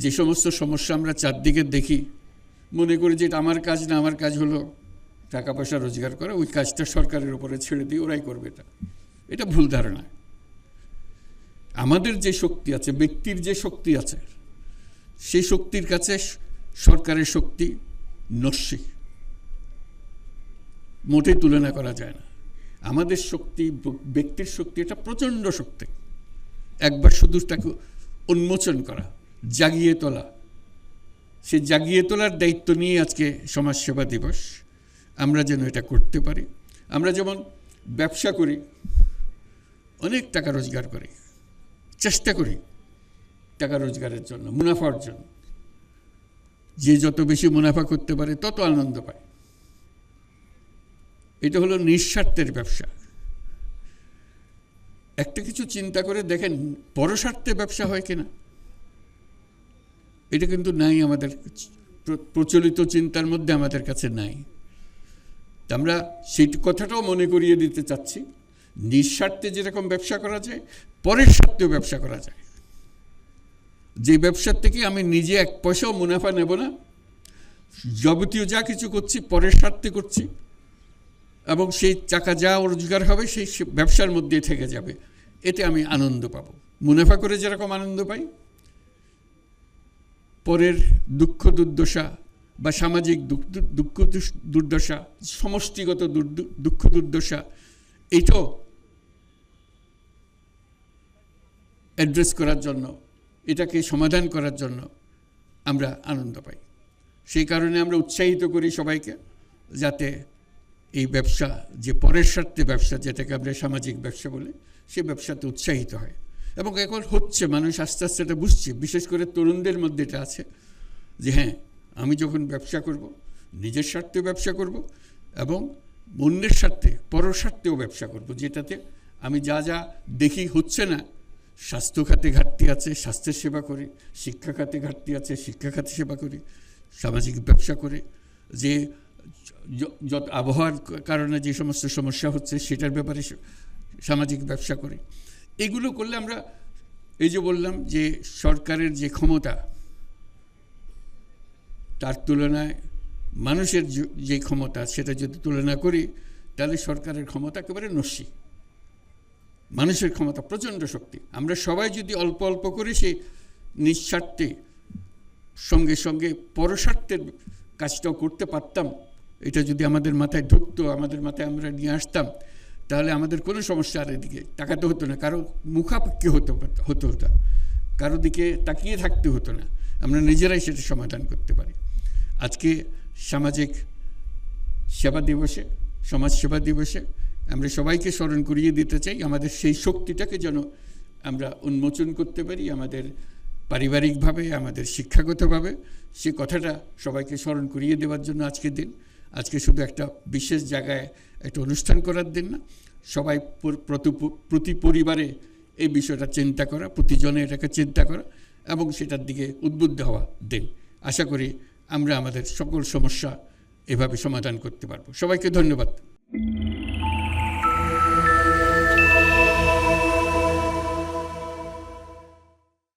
যে সমস্ত সমস্যা আমরা চারদিকে দেখি, মনে করি যে এটা আমার কাজ না, আমার কাজ হলো টাকা পয়সা রোজগার করা, ওই কাজটা সরকারের উপরে ছেড়ে দিয়ে ওরাই করবে এটা। এটা ভুল ধারণা। আমাদের যে শক্তি আছে, ব্যক্তির যে শক্তি আছে, সেই শক্তির কাছে সরকারের শক্তি নস্যি। মোটেই তুলনা করা যায় না। আমাদের শক্তি, ব্যক্তির শক্তি, এটা প্রচণ্ড শক্তি। একবার শুধু তাকে উন্মোচন করা। জাগিয়ে তোলা। সে জাগিয়ে তোলার দায়িত্ব নিয়ে আজকে সমাজসেবা দিবস। আমরা যেন এটা করতে পারি। আমরা যেমন ব্যবসা করি, অনেক টাকা রোজগার করি, চেষ্টা করি টাকা রোজগারের জন্য, মুনাফার জন্য। যে যত বেশি মুনাফা করতে পারে, তত আনন্দ পায়। এটা হলো নিঃস্বার্থের ব্যবসা। একটা কিছু চিন্তা করে দেখেন পরস্বার্থে ব্যবসা হয় কিনা? এটা কিন্তু নাই আমাদের প্রচলিত চিন্তার মধ্যে আমাদের কাছে নাই। আমরা সেই কথাটাও মনে করিয়ে দিতে চাচ্ছি, নিঃস্বার্থে যেরকম ব্যবসা করা যায়, পরের স্বার্থেও ব্যবসা করা যায়। যে ব্যবসার থেকে আমি নিজে এক পয়সাও মুনাফা নেব না, যাবতীয় যা কিছু করছি, পরের স্বার্থে করছি, এবং সেই টাকা যা রোজগার হবে, সেই ব্যবসার মধ্যে থেকে যাবে। এতে আমি আনন্দ পাব। মুনাফা করে যেরকম আনন্দ পাই পরের দুঃখ দুর্দশা বা সামাজিক দুঃখ দুর্দশা, সমষ্টিগত দুঃখ দুর্দশা, এইটাও অ্যাড্রেস করার জন্য, এটাকে সমাধান করার জন্য আমরা আনন্দ পাই। সেই কারণে আমরা উৎসাহিত করি সবাইকে যাতে এই ব্যবসা, যে পরের স্বার্থে ব্যবসা, যেটাকে আমরা সামাজিক ব্যবসা বলি, সে ব্যবসাতে উৎসাহিত হয়। এবং এখন হচ্ছে, মানুষ আস্তে আস্তে এটা বুঝছে, বিশেষ করে তরুণদের মধ্যে এটা আছে, যে হ্যাঁ আমি যখন ব্যবসা করব, নিজের স্বার্থে ব্যবসা করব এবং অন্যের স্বার্থে, পরের স্বার্থেও ব্যবসা করব, যেটাতে আমি যা যা দেখি হচ্ছে না, স্বাস্থ্য খাতে ঘাটতি আছে, স্বাস্থ্যের সেবা করি, শিক্ষা খাতে ঘাটতি আছে, শিক্ষা খাতে সেবা করি, সামাজিক ব্যবসা করে, যে যত আবহাওয়ার কারণে যে সমস্ত সমস্যা হচ্ছে, সেটার ব্যাপারে সামাজিক ব্যবসা করি। এগুলো করলে আমরা এই যে বললাম যে সরকারের যে ক্ষমতা, তার তুলনায় মানুষের যে- ক্ষমতা সেটা যদি তুলনা করি, তাহলে সরকারের ক্ষমতা একেবারে নস্যি। মানুষের ক্ষমতা প্রচণ্ড শক্তি। আমরা সবাই যদি অল্প অল্প করে সেই নিঃস্বার্থে সঙ্গে সঙ্গে পরস্বার্থের কাজটাও করতে পারতাম, এটা যদি আমাদের মাথায় ঢুকতো, আমাদের মাথায় আমরা নিয়ে আসতাম তাহলে আমাদের কোনো সমস্যা আর এদিকে তাকাতে হতো না। কারও মুখাপেক্ষি হতো হতো হতো কারও দিকে তাকিয়ে থাকতে হতো না। আমরা নিজেরাই সেটা সমাধান করতে পারি। আজকে সামাজিক সেবা দিবসে, সমাজ সেবা দিবসে আমরা সবাইকে স্মরণ করিয়ে দিতে চাই, আমাদের সেই শক্তিটাকে যেন আমরা উন্মোচন করতে পারি আমাদের পারিবারিকভাবে, আমাদের শিক্ষাগতভাবে। সে কথাটা সবাইকে স্মরণ করিয়ে দেওয়ার জন্য আজকের দিন। আজকে শুধু একটা বিশেষ জায়গায় একটা অনুষ্ঠান করার দিন না। সবাই প্রতি- পরিবারে এই বিষয়টা চিন্তা করা প্রতিজনে এটাকে চিন্তা করা এবং সেটার দিকে উদ্বুদ্ধ হওয়া দিন। আশা করি আমরা আমাদের সকল সমস্যা এভাবে সমাধান করতে পারব। সবাইকে ধন্যবাদ।